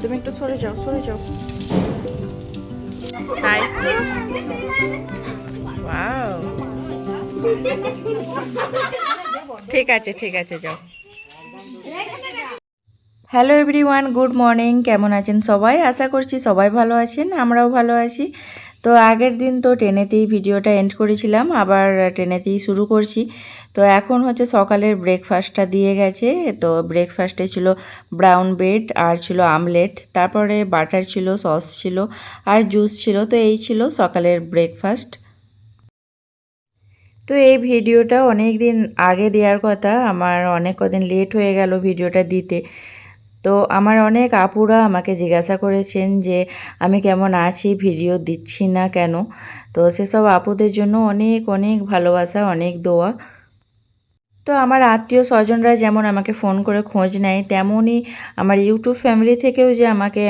তুমি একটু সরে যাও সরে যাও। তাই? ওয়াও। ঠিক আছে ঠিক আছে যাও। Hello everyone good morning. কেমন আছেন সবাই? আশা করছি সবাই ভালো আছেন আমরাও ভালো আছি। তো আগের দিন তো ট্রেনেতেই ভিডিওটা এন্ড করেছিলাম, আবার ট্রেনেতেই শুরু করছি। তো এখন হচ্ছে সকালের ব্রেকফাস্টটা দিয়ে গেছে। তো ব্রেকফাস্টে ছিল ব্রাউন ব্রেড আর ছিল আমলেট তারপরে বাটার ছিল সস ছিল, আর জুস ছিল, তো এই ছিল সকালের ব্রেকফাস্ট তো এই ভিডিওটা অনেক দিন আগে দেওয়ার কথা, আমার অনেক কদিন লেট হয়ে গেল ভিডিওটা দিতে। তো আমার অনেক আপুরা আমাকে জিজ্ঞাসা করেছেন যে, আমি কেমন আছি? ভিডিও দিচ্ছি না কেন? তো সেসব আপুদের জন্য অনেক অনেক ভালোবাসা, অনেক দোয়া। তো আমার আত্মীয় স্বজনরা যেমন আমাকে ফোন করে খোঁজ নেয়, তেমনই আমার ইউটিউব ফ্যামিলি থেকেও যে আমাকে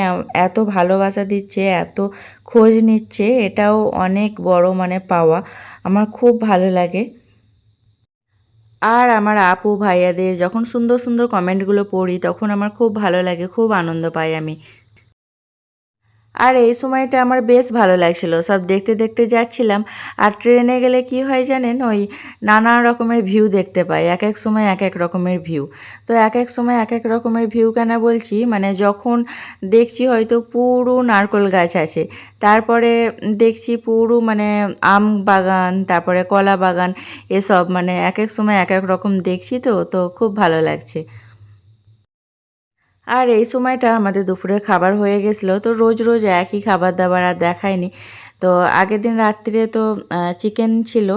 এত ভালোবাসা দিচ্ছে, এত খোঁজ নিচ্ছে, এটাও অনেক বড় মানে পাওয়া। আমার খুব ভালো লাগে। আর আমার আপু, ভাইয়াদের যখন সুন্দর সুন্দর কমেন্টগুলো পড়ি, তখন আমার খুব ভালো লাগে, খুব আনন্দ পাই আমি। আর এই সময়টা আমার বেশ ভালো লাগছিল। সব দেখতে দেখতে যাচ্ছিলাম আর ট্রেনে গেলে কি হয় জানেন? ওই নানা রকমের ভিউ দেখতে পাই, এক এক সময় এক এক রকমের ভিউ। তো এক এক সময় এক এক রকমের ভিউ কেন বলছি? মানে যখন দেখছি হয়তো পুরো নারকোল গাছ আছে, তারপরে দেখছি পুরো মানে আম বাগান, তারপরে কলা বাগান, এসব মানে এক এক সময় এক এক রকম দেখছি তো তো খুব ভালো লাগছে। আর এই সময়টা আমাদের দুপুরের খাবার হয়ে গেছিল, তো রোজ রোজ একই খাবার দাবার আর দেখায়নি। তো আগের দিন রাত্রিরে তো চিকেন ছিল,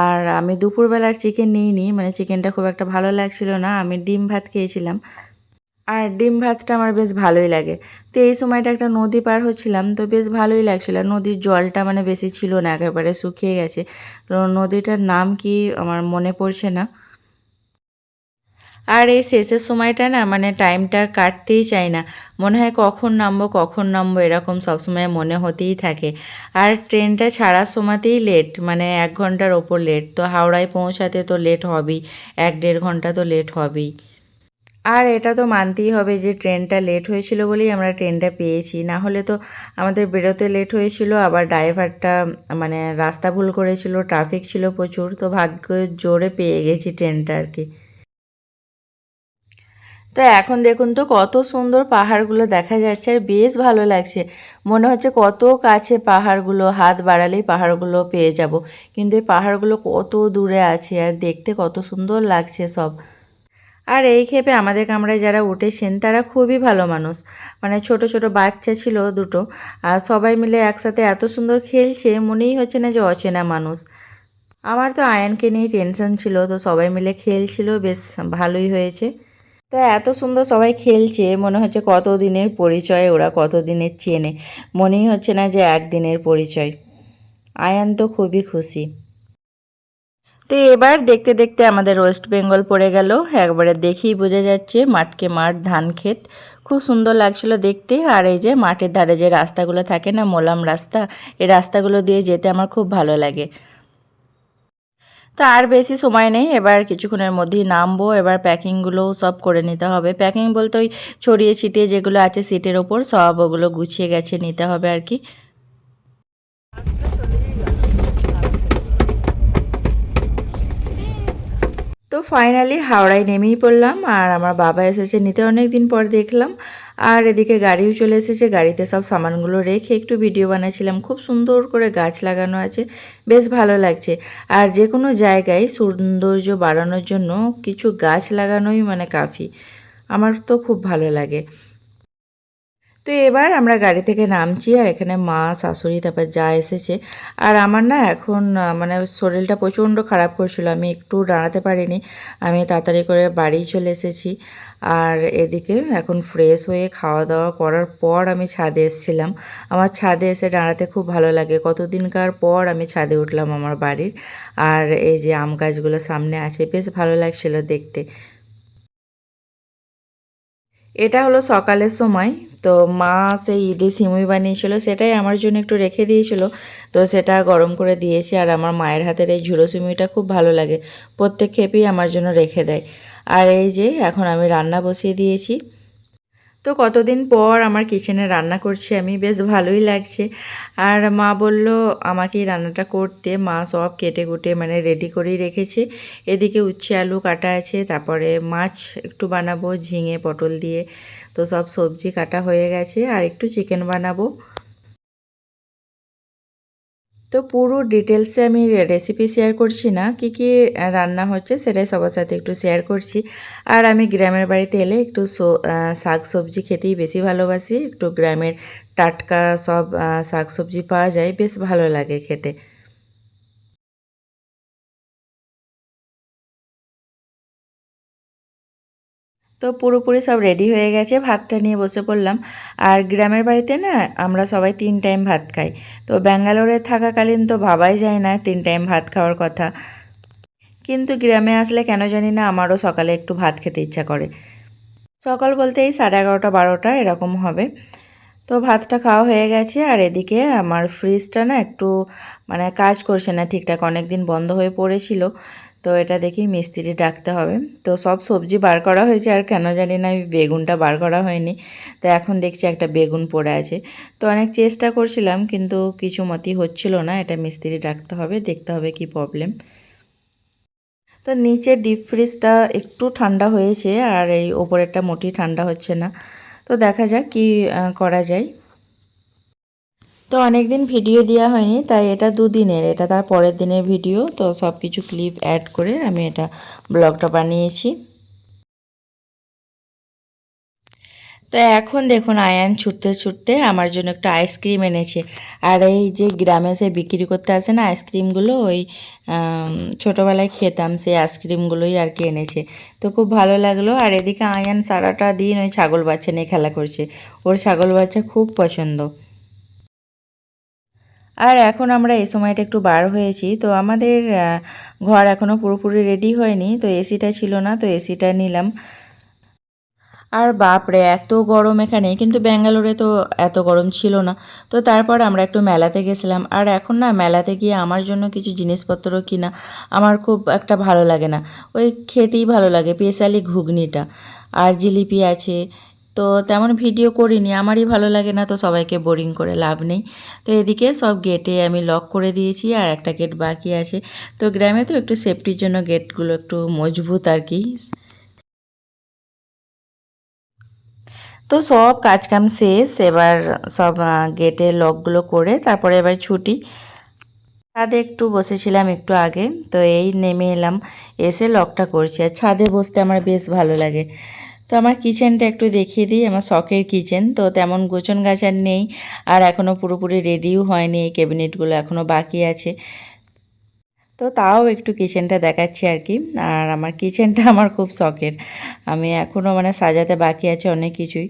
আর আমি দুপুরবেলার চিকেন নিইনি মানে চিকেনটা খুব একটা ভালো লাগছিল না, আমি ডিম ভাত খেয়েছিলাম। আর ডিম ভাতটা আমার বেশ ভালোই লাগে। তো এই সময়টা একটা নদী পার হচ্ছিলাম, তো বেশ ভালোই লাগছিল। নদীর জলটা মানে বেশি ছিল না, একেবারে শুকিয়ে গেছে। তো নদীটার নাম কি আমার মনে পড়ছে না। আর এই শেষের সময়টা না মানে টাইমটা কাটতেই চায় না। মনে হয় কখন নামবো কখন নামবো এরকম সবসময় মনে হতেই থাকে। আর ট্রেনটা ছাড়ার সময়তেই লেট মানে এক ঘণ্টার ওপর লেট তো হাওড়ায় পৌঁছাতে তো লেট হবেই, এক দেড় ঘণ্টা তো লেট হবেই। আর এটা তো মানতেই হবে যে ট্রেনটা লেট হয়েছিল বলেই আমরা ট্রেনটা পেয়েছি। না হলে তো আমাদের বেরোতে লেট হয়েছিল, আবার ড্রাইভারটা মানে রাস্তা ভুল করেছিল ট্রাফিক ছিল প্রচুর। তো ভাগ্য জোরে পেয়ে গেছি ট্রেনটা আর কি। তো এখন দেখুন তো কত সুন্দর পাহাড়গুলো দেখা যাচ্ছে আর বেশ ভালো লাগছে। মনে হচ্ছে কত কাছে পাহাড়গুলো, হাত বাড়ালেই পাহাড়গুলো পেয়ে যাব। কিন্তু এই পাহাড়গুলো কত দূরে আছে আর দেখতে কত সুন্দর লাগছে সব। আর এই ক্ষেপে আমাদের কামরায় যারা উঠেছেন, তারা খুবই ভালো মানুষ। মানে ছোট ছোট বাচ্চা ছিল দুটো, আর সবাই মিলে একসাথে এত সুন্দর খেলছে, মনেই হচ্ছে না যে অচেনা মানুষ। আমার তো আয়নকে নিয়ে টেনশন ছিল, তো সবাই মিলে খেলছিল, বেশ ভালোই হয়েছে। তো এত সুন্দর সবাই খেলছে, মনে হচ্ছে কত দিনের পরিচয় ওরা কত দিনের চেনে। মনেই হচ্ছে না যে একদিনের পরিচয়। আয়ান তো খুবই খুশি। তো এবার দেখতে দেখতে আমাদের ওয়েস্ট বেঙ্গল পড়ে গেল। একবারে দেখেই বোঝা যাচ্ছে মাঠকে মাঠ, ধান ক্ষেত। খুব সুন্দর লাগছিল দেখতে। আর এই যে মাঠের ধারে যে রাস্তাগুলো থাকে না, মোলাম রাস্তা, এই রাস্তাগুলো দিয়ে যেতে আমার খুব ভালো লাগে। তো আর বেশি সময় নেই। এবার কিছুক্ষণের মধ্যেই নামবো। এবার প্যাকিংগুলোও সব করে নিতে হবে। প্যাকিং বলতে ওই ছড়িয়ে ছিটিয়ে যেগুলো আছে সিটের ওপর, সব ওগুলো গুছিয়ে গেছে নিতে হবে আর কি। তো ফাইনালি হাওড়ায় নেমেই পড়লাম আর আমার বাবা এসেছে নিতে অনেক দিন পর দেখলাম। আর এদিকে গাড়িও চলে এসেছে, গাড়িতে সব সামানগুলো রেখে একটু ভিডিও বানাচ্ছিলাম। খুব সুন্দর করে গাছ লাগানো আছে, বেশ ভালো লাগছে। আর যে কোনো জায়গায় সৌন্দর্য বাড়ানোর জন্য কিছু গাছ লাগানোই মানে কাফি। আমার তো খুব ভালো লাগে। তো এবার আমরা গাড়ি থেকে নামছি আর এখানে মা, শাশুড়ি, তারপর যা এসেছে। আর আমার না এখন মানে শরীরটা প্রচণ্ড খারাপ করছিল, আমি একটু দাঁড়াতে পারিনি। আমি তাড়াতাড়ি করে বাড়ি চলে এসেছি। আর এদিকে এখন ফ্রেশ হয়ে খাওয়া দাওয়া করার পর আমি ছাদে এসেছিলাম। আমার ছাদে এসে দাঁড়াতে খুব ভালো লাগে। কতদিনকার পর আমি ছাদে উঠলাম আমার বাড়ির। আর এই যে আম গাছগুলো সামনে আছে, বেশ ভালো লাগছিল দেখতে। এটা হলো সকালের সময়। তো মা সেই ঈদে সিমুই বানিয়েছিল, সেটাই আমার জন্য একটু রেখে দিয়েছিল। তো সেটা গরম করে দিয়েছি আর আমার মায়ের হাতের এই ঝুড়ো সিমুইটা খুব ভালো লাগে। প্রত্যেক খেপেই আমার জন্য রেখে দেয়। আর এই যে এখন আমি রান্না বসিয়ে দিয়েছি। তো কতদিন পর আমার কিচেনে রান্না করছি, আমি বেশ ভালোই লাগছে। আর মা বলল, আমাকে রান্নাটা করতে। মা সব কেটে কুটে মানে রেডি করেই রেখেছে। এদিকে উচ্ছে আলু কাটা আছে, তারপরে মাছ একটু বানাবো, ঝিঙে, পটল দিয়ে। তো সব সবজি কাটা হয়ে গেছে, আর একটু চিকেন বানাবো। তো পুরো ডিটেলসে আমি রেসিপি শেয়ার করছি না। কি কি রান্না হচ্ছে সেটাই সবার সাথে একটু শেয়ার করছি। আর আমি গ্রামের বাড়িতে এলে একটু শাক সবজি খেতেই বেশি ভালোবাসি। একটু গ্রামের টাটকা সব শাক সবজি পাওয়া যায়, বেশ ভালো লাগে খেতে। তো পুরোপুরি সব রেডি হয়ে গেছে। ভাতটা নিয়ে বসে পড়লাম। আর গ্রামের বাড়িতে না, আমরা সবাই তিন টাইম ভাত খাই। তো ব্যাঙ্গালোরে থাকাকালীন তো ভাবাই যায় না তিন টাইম ভাত খাওয়ার কথা। কিন্তু গ্রামে আসলে কেন জানি না, আমারও সকালে একটু ভাত খেতে ইচ্ছা করে। সকাল বলতে এই সাড়ে এগারোটা, বারোটা এরকম হবে। তো ভাতটা খাওয়া হয়ে গেছে আর এদিকে আমার ফ্রিজটা না একটু মানে কাজ করছে না ঠিকঠাক অনেক দিন বন্ধ হয়ে পড়েছিল। তো এটা দেখি মিস্ত্রি ডাকতে হবে। তো সব সবজি বার করা হয়েছে আর কেন জানি না আমি বেগুনটা বার করা হয়নি। তো এখন দেখছি একটা বেগুন পড়ে আছে। তো অনেক চেষ্টা করছিলাম কিন্তু কিছু মতই হচ্ছিল না, এটা মিস্ত্রি ডাকতে হবে, দেখতে হবে কি প্রবলেম তো নিচে ডিপ ফ্রিজটা একটু ঠান্ডা হয়েছে আর এই ওপরেরটা মোটেই ঠান্ডা হচ্ছে না। তো দেখা যাক কি করা যায়। তো অনেক দিন ভিডিও দেওয়া হয়নি, তাই এটা দুদিনের, এটা তার পরের দিনের ভিডিও, তো সব কিছু ক্লিপ অ্যাড করে আমি এটা ব্লগটা বানিয়েছি। তো এখন দেখুন, আয়ান ছুটতে ছুটতে আমার জন্য একটা আইসক্রিম এনেছে। আর এই যে গ্রামে সে বিক্রি করতে আসে না আইসক্রিমগুলো ওই ছোটোবেলায় খেতাম সেই আইসক্রিমগুলোই আর কি এনেছে। তো খুব ভালো লাগল। আর এদিকে আয়ান সারাটা দিন ওই ছাগল বাচ্চা নিয়ে খেলা করছে। ওর ছাগল বাচ্চা খুব পছন্দ। আর এখন আমরা এই সময়টা একটু বার হয়েছি। তো আমাদের ঘর এখনও পুরোপুরি রেডি হয়নি। তো এসিটা ছিল না, তো এসিটা নিলাম। আর বাপরে, এত গরম এখানে। কিন্তু ব্যাঙ্গালোরে তো এত গরম ছিল না। তো তারপর আমরা একটু মেলাতে গেছিলাম। আর এখন না, মেলাতে গিয়ে আমার জন্য কিছু জিনিসপত্র কিনা আমার খুব একটা ভালো লাগে না। ওই খেতেই ভালো লাগে, স্পেশালি ঘুগনিটা। আর জিলিপি আছে। তো তেমন ভিডিও করিনি, আমারই ভালো লাগে না, তো সবাইকে বোরিং করে লাভ নেই। তো এদিকে সব গেটে আমি লক করে দিয়েছি আর একটা গেট বাকি আছে। তো গ্রামে তো একটু সেফটির জন্য গেটগুলো একটু মজবুত আর কি। তো সব কাজকাম শেষ, এবার সব গেটের লকগুলো করে তারপরে এবার ছুটি। ছাদে একটু বসেছিলাম একটু আগে, তো এই নেমে এলাম, এসে লকটা করছি। আর ছাদে বসতে আমার বেশ ভালো লাগে। তো আমার কিচেনটা একটু দেখিয়ে দিই, আমার শখের কিচেন তো তেমন গোছন গাছ নেই। আর এখনও পুরোপুরি রেডিও হয়নি, এই ক্যাবিনেটগুলো এখনও বাকি আছে। তো তাও একটু কিচেনটা দেখাচ্ছি আর কি আর আমার কিচেনটা আমার খুব শখের। আমি এখনও মানে সাজাতে বাকি আছে অনেক কিছুই।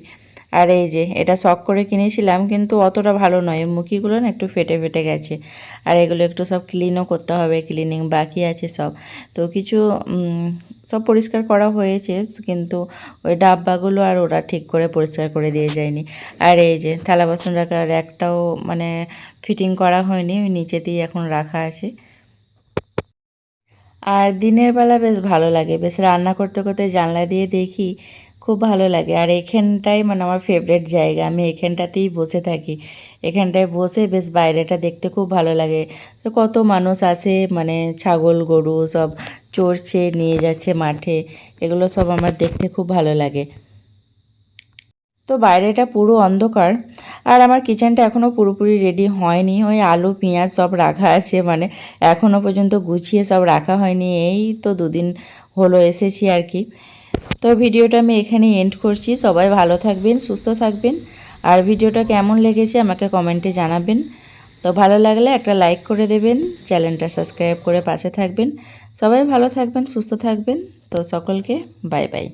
আর এই যে, এটা শখ করে কিনেছিলাম, কিন্তু অতটা ভালো নয়। মুখিগুলো না একটু ফেটে ফেটে গেছে। আর এগুলো একটু সব ক্লিনও করতে হবে ক্লিনিং বাকি আছে সব। তো কিছু সব পরিষ্কার করা হয়েছে, কিন্তু ওই ডাব্বাগুলো আর ওরা ঠিক করে পরিষ্কার করে দিয়ে যায়নি। আর এই যে, থালা বাসন রাখার একটাও মানে ফিটিং করা হয়নি, ওই নিচেতেই এখন রাখা আছে। আর দিনের বেলা বেশ ভালো লাগে। বেশ রান্না করতে করতে জানলা দিয়ে দেখি খুব ভালো লাগে। আর এখানটাই মানে আমার ফেভারেট জায়গা। আমি এখানটাতেই বসে থাকি। এখানটায় বসে বেশ বাইরেটা দেখতে খুব ভালো লাগে। তো কত মানুষ আসে মানে ছাগল, গরু সব চড়ছে, নিয়ে যাচ্ছে মাঠে। এগুলো সব আমার দেখতে খুব ভালো লাগে। তো বাইরেটা পুরো অন্ধকার। আর আমার কিচেনটা এখনও পুরোপুরি রেডি হয়নি। ওই আলু, পেঁয়াজ সব রাখা আছে মানে এখনও পর্যন্ত গুছিয়ে সব রাখা হয়নি। এই তো দুদিন হলো এসেছি আর কি। তো ভিডিওটা আমি এখানে এন্ড করছি। সবাই ভালো থাকবেন, সুস্থ থাকবেন। আর ভিডিওটা কেমন লেগেছে আমাকে কমেন্টে জানাবেন। তো ভালো লাগলে একটা লাইক করে দেবেন, চ্যানেলটা সাবস্ক্রাইব করে পাশে থাকবেন। সবাই ভালো থাকবেন, সুস্থ থাকবেন। তো সকলকে বাই বাই